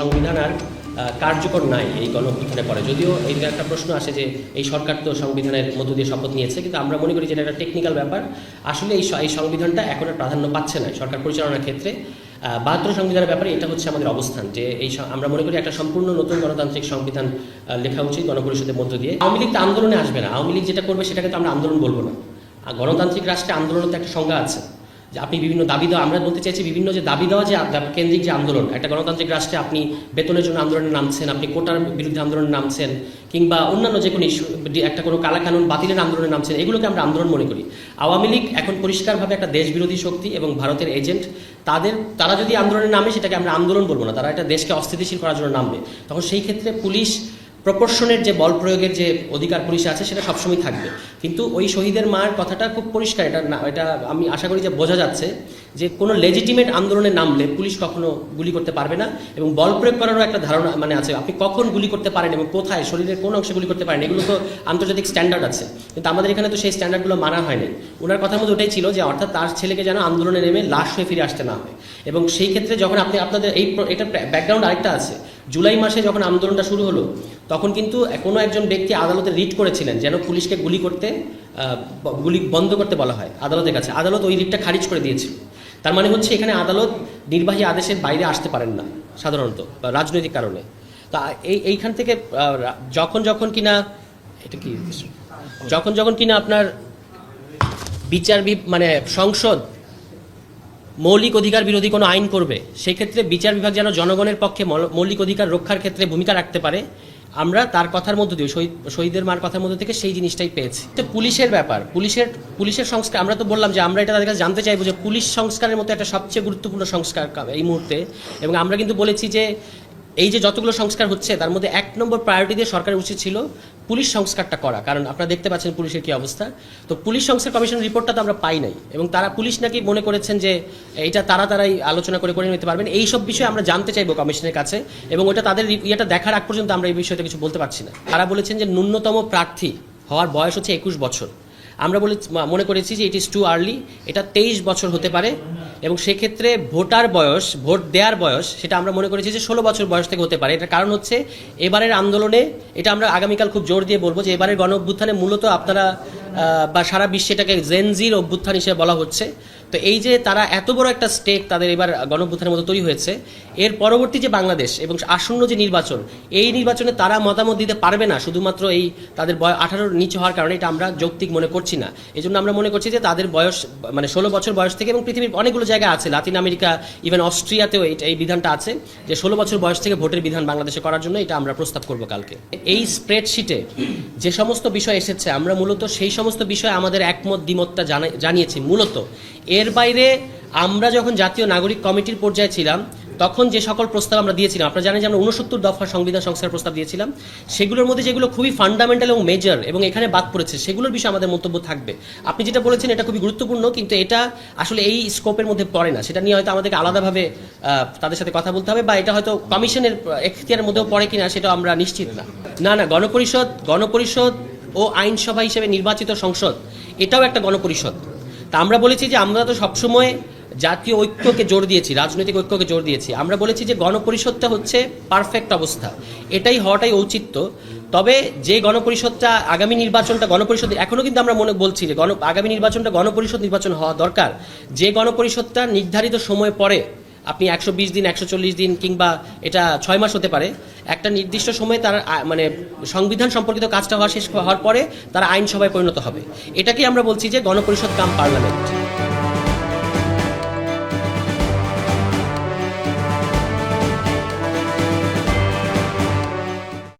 সংবিধান আর কার্যকর নাই এই গণঅভ্যুত্থানে পরে। যদিও এই একটা প্রশ্ন আসে যে এই সরকার তো সংবিধানের মধ্য দিয়ে শপথ নিয়েছে, কিন্তু আমরা মনে করি যে এটা একটা টেকনিক্যাল ব্যাপার। আসলে এই এই সংবিধানটা এখন আর প্রাধান্য পাচ্ছে না সরকার পরিচালনার ক্ষেত্রে। বাহাত্তর সংবিধানের ব্যাপারে এটা হচ্ছে আমাদের অবস্থান যে এই আমরা মনে করি একটা সম্পূর্ণ নতুন গণতান্ত্রিক সংবিধান লেখা উচিত গণপরিষদের মধ্য দিয়ে। আওয়ামী লীগ তো আন্দোলনে আসবে না। আওয়ামী লীগ যেটা করবে সেটাকে তো আমরা আন্দোলন বলব না। গণতান্ত্রিক রাষ্ট্রে আন্দোলনের তো একটা সংজ্ঞা আছে। যে আপনি বিভিন্ন দাবি দেওয়া, আমরা বলতে চাইছি বিভিন্ন যে দাবি দেওয়া যে কেন্দ্রিক যে আন্দোলন, একটা গণতান্ত্রিক রাষ্ট্রে আপনি বেতনের জন্য আন্দোলনে নামছেন, আপনি কোটার বিরুদ্ধে আন্দোলনে নামছেন, কিংবা অন্যান্য যে কোনো ইস্যু একটা কোনো কালাকানুন বাতিলের আন্দোলনে নামছেন, এগুলোকে আমরা আন্দোলন মনে করি। আওয়ামী লীগ এখন পরিষ্কারভাবে একটা দেশবিরোধী শক্তি এবং ভারতের এজেন্ট। তাদের, তারা যদি আন্দোলনে নামে, সেটাকে আমরা আন্দোলন বলব না, তারা একটা দেশকে অস্থিতিশীল করার জন্য নামবে। তখন সেই ক্ষেত্রে পুলিশ প্রপোর্শনের যে বল প্রয়োগের যে অধিকার পুলিশে আছে, সেটা সবসময় থাকবে। কিন্তু ওই শহীদের মার কথাটা খুব পরিষ্কার, এটা না, এটা আমি আশা করি যে বোঝা যাচ্ছে যে কোনো লেজিটিমেট আন্দোলনে নামলে পুলিশ কখনো গুলি করতে পারবে না এবং বল প্রয়োগ করারও একটা ধারণা মানে আছে, আপনি কখন গুলি করতে পারেন এবং কোথায়, শরীরের কোন অংশে গুলি করতে পারেন, এগুলো তো আন্তর্জাতিক স্ট্যান্ডার্ড আছে। কিন্তু আমাদের এখানে তো সেই স্ট্যান্ডার্ডগুলো মানা হয়নি ওনার কথার মধ্যে ওটাই ছিল যে, অর্থাৎ তার ছেলেকে যেন আন্দোলনে নেমে লাশ হয়ে ফিরে আসতে না হয়। এবং সেই ক্ষেত্রে যখন আপনি আপনাদের এই এটা ব্যাকগ্রাউন্ড আরেকটা আছে। জুলাই মাসে যখন আন্দোলনটা শুরু হলো তখন কিন্তু কোনো একজন ব্যক্তি আদালতে রিট করেছিলেন, যেন পুলিশকে গুলি করতে গুলি বন্ধ করতে বলা হয় আদালতের কাছে। আদালত ওই রিটটা খারিজ করে দিয়েছিল। তার মানে হচ্ছে এখানে আদালত নির্বাহী আদেশের বাইরে আসতে পারেন না, সাধারণত রাজনৈতিক কারণে। তা এই, এইখান থেকে যখন যখন কিনা, এটা কি? যখন যখন কিনা আপনার বিচার মানে সংসদ মৌলিক অধিকার বিরোধী কোনো আইন করবে, সেক্ষেত্রে বিচার বিভাগ যেন জনগণের পক্ষে মল- মৌলিক অধিকার রক্ষার ক্ষেত্রে ভূমিকা রাখতে পারে। আমরা তার কথার মধ্য দিয়ে, শহীদ, শহীদের মার কথার মধ্যে থেকে সেই জিনিসটাই পেয়েছি। তো পুলিশের ব্যাপার, পুলিশের পুলিশের সংস্কার, আমরা তো বললাম যে আমরা এটা তাদের কাছে জানতে চাইব যে পুলিশ সংস্কারের মতো একটা সবচেয়ে গুরুত্বপূর্ণ সংস্কার এই মুহূর্তে। এবং আমরা কিন্তু বলেছি যে এই যে যতগুলো সংস্কার হচ্ছে, তার মধ্যে এক নম্বর প্রায়োরিটি দিয়ে সরকারের উচিত ছিল পুলিশ সংস্কারটা করা, কারণ আপনারা দেখতে পাচ্ছেন পুলিশের কি অবস্থা। তো পুলিশ সংস্কার কমিশনের রিপোর্টটা তো আমরা পাই নাই, এবং তারা পুলিশ নাকি মনে করেছেন যে এটা তারা তারাই আলোচনা করে করে নিতে পারবেন। এই সব বিষয়ে আমরা জানতে চাইব কমিশনের কাছে, এবং ওটা তাদের ইয়েটা দেখার আগ পর্যন্ত আমরা এই বিষয়টা কিছু বলতে পারছি না। তারা বলেছেন যে ন্যূনতম প্রার্থী হওয়ার বয়স হচ্ছে একুশ বছর। আমরা বলে মনে করেছি যে ইট ইজ টু আর্লি এটা তেইশ বছর হতে পারে। এবং সেক্ষেত্রে ভোটার বয়স, ভোট দেওয়ার বয়স, সেটা আমরা মনে করেছি যে ষোলো বছর বয়স থেকে হতে পারে। এটার কারণ হচ্ছে এবারের আন্দোলনে, এটা আমরা আগামীকাল খুব জোর দিয়ে বলব যে এবারের গণ অভ্যুত্থানে মূলত আপনারা বা সারা বিশ্বে এটাকে জেনজির অভ্যুত্থান হিসেবে বলা হচ্ছে। তো এই যে তারা এত বড় একটা স্টেক তাদের এবার গণঅভ্যুত্থানের মতো তৈরি হয়েছে, এর পরবর্তী যে বাংলাদেশ এবং আসন্ন যে নির্বাচন, এই নির্বাচনে তারা মতামত দিতে পারবে না, শুধুমাত্র এই তাদের বয়স আঠারোর নিচে হওয়ার কারণে এটা আমরা যৌক্তিক মনে করছি না। এই জন্য আমরা মনে করছি যে তাদের বয়স মানে ষোলো বছর বয়স থেকে এবং পৃথিবীর অনেকগুলো জায়গা আছে, লাতিন আমেরিকা ইভেন অস্ট্রিয়াতেও এই বিধানটা আছে যে ষোলো বছর বয়স থেকে ভোটের বিধান বাংলাদেশে করার জন্য এটা আমরা প্রস্তাব করব কালকে। এই স্প্রেডশিটে যে সমস্ত বিষয় এসেছে, আমরা মূলত সেই সমস্ত বিষয়ে আমাদের একমত দ্বিমতটা জানা- জানিয়েছি। মূলত এর বাইরে আমরা যখন জাতীয় নাগরিক কমিটির পর্যায়ে ছিলাম, তখন যে সকল প্রস্তাব আমরা দিয়েছিলাম, আপনারা জানেন যে আমরা উনসত্তর দফা সংবিধান সংস্কার প্রস্তাব দিয়েছিলাম, সেগুলোর মধ্যে যেগুলো খুবই ফান্ডামেন্টাল এবং মেজর এবং এখানে বাদ পড়েছে, সেগুলোর বিষয়ে আমাদের মন্তব্য থাকবে। আপনি যেটা বলেছেন, এটা খুবই গুরুত্বপূর্ণ, কিন্তু এটা আসলে এই স্কোপের মধ্যে পড়ে না। সেটা নিয়ে হয়তো আমাদেরকে আলাদাভাবে তাদের সাথে কথা বলতে হবে বা এটা হয়তো কমিশনের এখতিয়ারের মধ্যেও পড়ে কিনা সেটা আমরা নিশ্চিত না। না না, গণপরিষদ গণপরিষদ ও আইনসভা হিসেবে নির্বাচিত সংসদ, এটাও একটা গণপরিষদ। তা আমরা বলেছি যে আমরা তো সবসময় জাতীয় ঐক্যকে জোর দিয়েছি, রাজনৈতিক ঐক্যকে জোর দিয়েছি। আমরা বলেছি যে গণপরিষদটা হচ্ছে পারফেক্ট অবস্থা। এটাই হওয়াটাই ঔচিত্য। তবে যে গণপরিষদটা, আগামী নির্বাচনটা, গণপরিষদ এখনও কিন্তু আমরা মনে বলছি যে গণ, আগামী নির্বাচনটা গণপরিষদ নির্বাচন হওয়া দরকার। যে গণপরিষদটা নির্ধারিত সময় পরে আপনি একশো বিশ দিন, একশো চল্লিশ দিন কিংবা এটা ছয় মাস হতে পারে, একটা নির্দিষ্ট সময়ে তার মানে সংবিধান সম্পর্কিত কাজটা হওয়া শেষ হওয়ার পরে তারা আইনসভায় পরিণত হবে। এটাকে আমরা বলছি যে গণপরিষদ কাম পার্লামেন্ট।